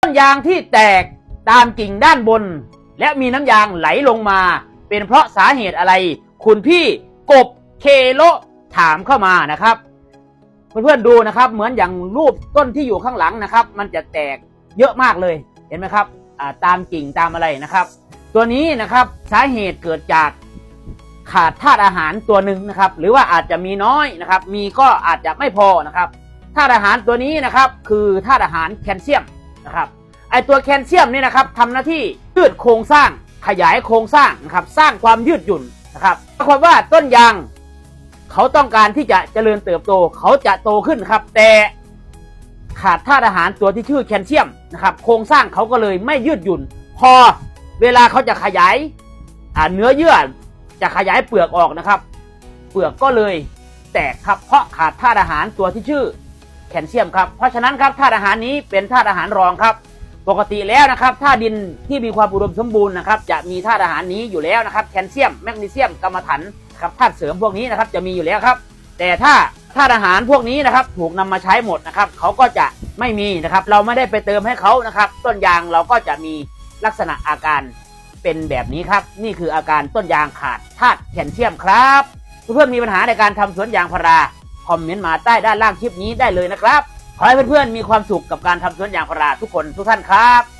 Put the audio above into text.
ต้นยางที่แตกตามกิ่งด้านบน และมีน้ำยางไหลลงมา เป็นเพราะสาเหตุอะไร คุณพี่กบเคโลถามเข้ามานะครับ เพื่อนๆดูนะครับ เหมือนอย่างรูปต้นที่อยู่ข้างหลังนะครับ มันจะแตกเยอะมากเลยเห็นไหมครับอ่าตามกิ่งตามอะไรนะครับ ตัวนี้นะครับสาเหตุเกิดจากขาดธาตุอาหารตัวหนึ่งนะครับ หรือว่าอาจจะมีน้อยนะครับ มีก็อาจจะไม่พอนะครับธาตุอาหารตัวนี้นะครับ คือธาตุอาหารแคลเซียม นะครับไอตัวแคลเซียมนี่นะครับทำหน้าที่ยืดโครงสร้างขยายโครงสร้างนะครับสร้างความยืดหยุ่นนะครับปรากฏว่าต้นยางเขาต้องการที่จะเจริญเติบโตเขาจะโตขึ้นครับ แต่ขาดธาตุอาหารตัวที่ชื่อแคลเซียมนะครับโครงสร้างเขาก็เลยไม่ยืดหยุ่น พอเวลาเขาจะขยายเนื้อเยื่อจะขยายเปลือกออกนะครับ เปลือกก็เลยแตกครับเพราะขาดธาตุอาหารตัวที่ชื่อ แคลเซียมครับ เพราะฉะนั้นครับธาตุอาหารนี้เป็นธาตุอาหารรองครับ ปกติแล้วนะครับถ้าดินที่มีความอุดมสมบูรณ์นะครับจะมีธาตุอาหารนี้อยู่แล้วนะครับแคลเซียมแมกนีเซียมกรรมะถันครับธาตุเสริมพวกนี้นะครับจะมีอยู่แล้วครับ แต่ถ้าธาตุอาหารพวกนี้นะครับถูกนำมาใช้หมดนะครับเขาก็จะไม่มีนะครับเราไม่ได้ไปเติมให้เขานะครับต้นยางเราก็จะมีลักษณะอาการเป็นแบบนี้ครับ นี่คืออาการต้นยางขาดธาตุแคลเซียมครับ เพื่อนๆมีปัญหาในการทำสวนยางพารา คอมเมนต์มาใต้ด้านล่างคลิปนี้ได้เลยนะครับ ขอให้เพื่อนๆมีความสุขกับการทำสวนยางพาราทุกคนทุกท่านครับ